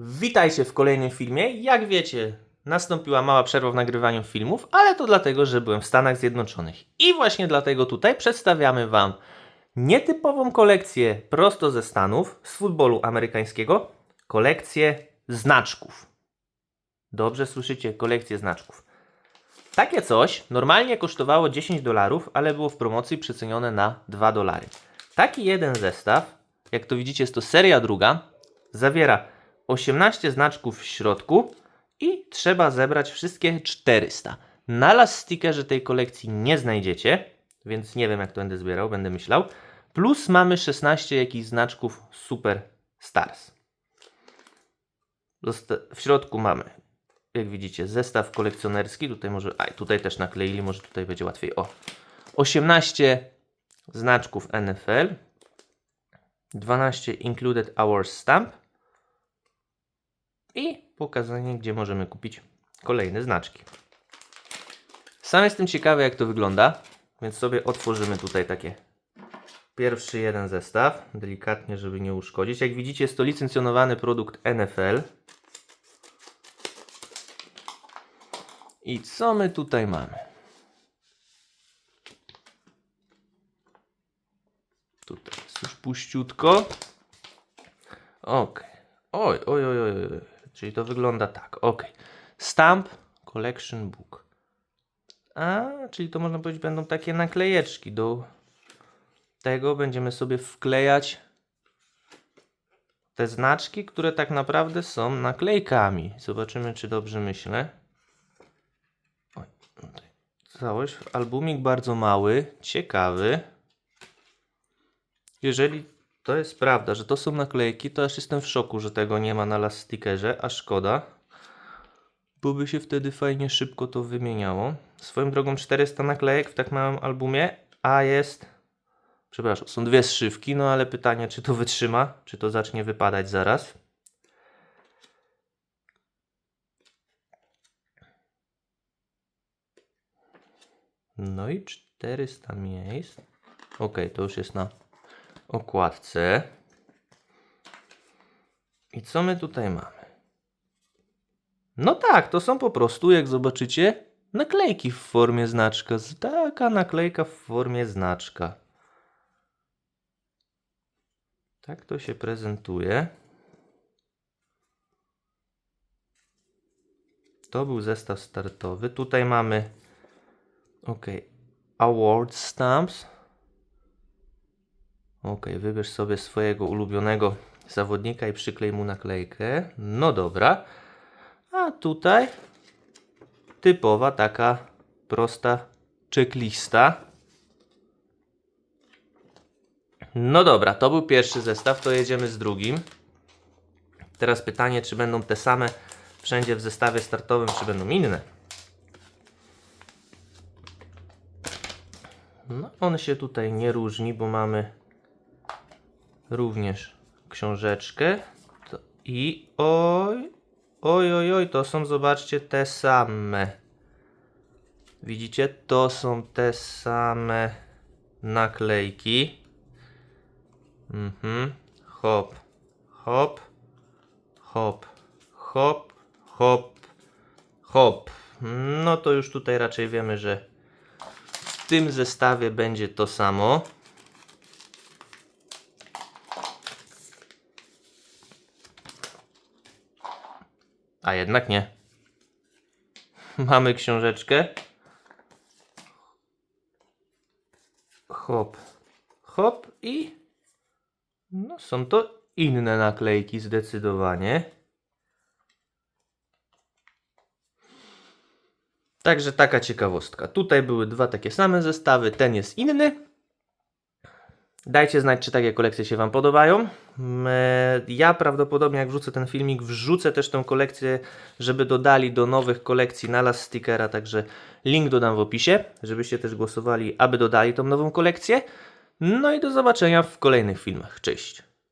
Witajcie w kolejnym filmie. Jak wiecie, nastąpiła mała przerwa w nagrywaniu filmów, ale to dlatego, że byłem w Stanach Zjednoczonych. I właśnie dlatego tutaj przedstawiamy Wam nietypową kolekcję prosto ze Stanów, z futbolu amerykańskiego, kolekcję znaczków. Dobrze słyszycie, kolekcję znaczków. Takie coś normalnie kosztowało 10 dolarów, ale było w promocji przecenione na 2 dolary. Taki jeden zestaw, jak to widzicie, jest to seria druga, zawiera 18 znaczków w środku i trzeba zebrać wszystkie 400. Na last stickerze tej kolekcji nie znajdziecie, więc nie wiem jak to będę zbierał, będę myślał. Plus mamy 16 jakichś znaczków Super Stars. W środku mamy, jak widzicie, zestaw kolekcjonerski. Tutaj może, tutaj też nakleili, może tutaj będzie łatwiej. O, 18 znaczków NFL, 12 Included Hours Stamp i pokazanie, gdzie możemy kupić kolejne znaczki. Sam jestem ciekawy, jak to wygląda, więc sobie otworzymy tutaj takie pierwszy jeden zestaw, delikatnie, żeby nie uszkodzić. Jak widzicie, jest to licencjonowany produkt NFL. I co my tutaj mamy? Tutaj jest już puściutko. Ok. Oj, oj, oj, oj. Czyli to wygląda tak. Ok. Stamp Collection Book. A, czyli to można powiedzieć będą takie naklejeczki. Do tego będziemy sobie wklejać te znaczki, które tak naprawdę są naklejkami. Zobaczymy, czy dobrze myślę. Tutaj. Całość. Albumik bardzo mały, ciekawy. Jeżeli to jest prawda, że to są naklejki, to aż jestem w szoku, że tego nie ma na last stickerze, a szkoda. Bo by się wtedy fajnie szybko to wymieniało. Swoją drogą 400 naklejek w tak małym albumie, a jest... Przepraszam, są dwie zszywki, no ale pytanie, czy to wytrzyma, czy to zacznie wypadać zaraz. No i 400 miejsc. Ok, to już jest na okładce. I co my tutaj mamy? No tak, to są po prostu, jak zobaczycie, naklejki w formie znaczka. Taka naklejka w formie znaczka. Tak to się prezentuje. To był zestaw startowy. Tutaj mamy ok, award stamps. Ok, wybierz sobie swojego ulubionego zawodnika i przyklej mu naklejkę. No dobra. A tutaj typowa taka prosta checklista. No dobra, to był pierwszy zestaw, to jedziemy z drugim. Teraz pytanie, czy będą te same wszędzie w zestawie startowym, czy będą inne. No, on się tutaj nie różni, bo mamy również książeczkę. To I oj, oj, oj, oj, to są, zobaczcie, te same. Widzicie, to są te same naklejki. Mhm. Hop, hop, hop, hop, hop, hop. No to już tutaj raczej wiemy, że w tym zestawie będzie to samo. A jednak nie. Mamy książeczkę. Hop, hop i no są to inne naklejki zdecydowanie. Także taka ciekawostka. Tutaj były dwa takie same zestawy, ten jest inny. Dajcie znać, czy takie kolekcje się Wam podobają. Mm, Ja prawdopodobnie, jak wrzucę ten filmik, wrzucę też tę kolekcję, żeby dodali do nowych kolekcji na las stickera. Także link dodam w opisie, żebyście też głosowali, aby dodali tą nową kolekcję. No i do zobaczenia w kolejnych filmach. Cześć!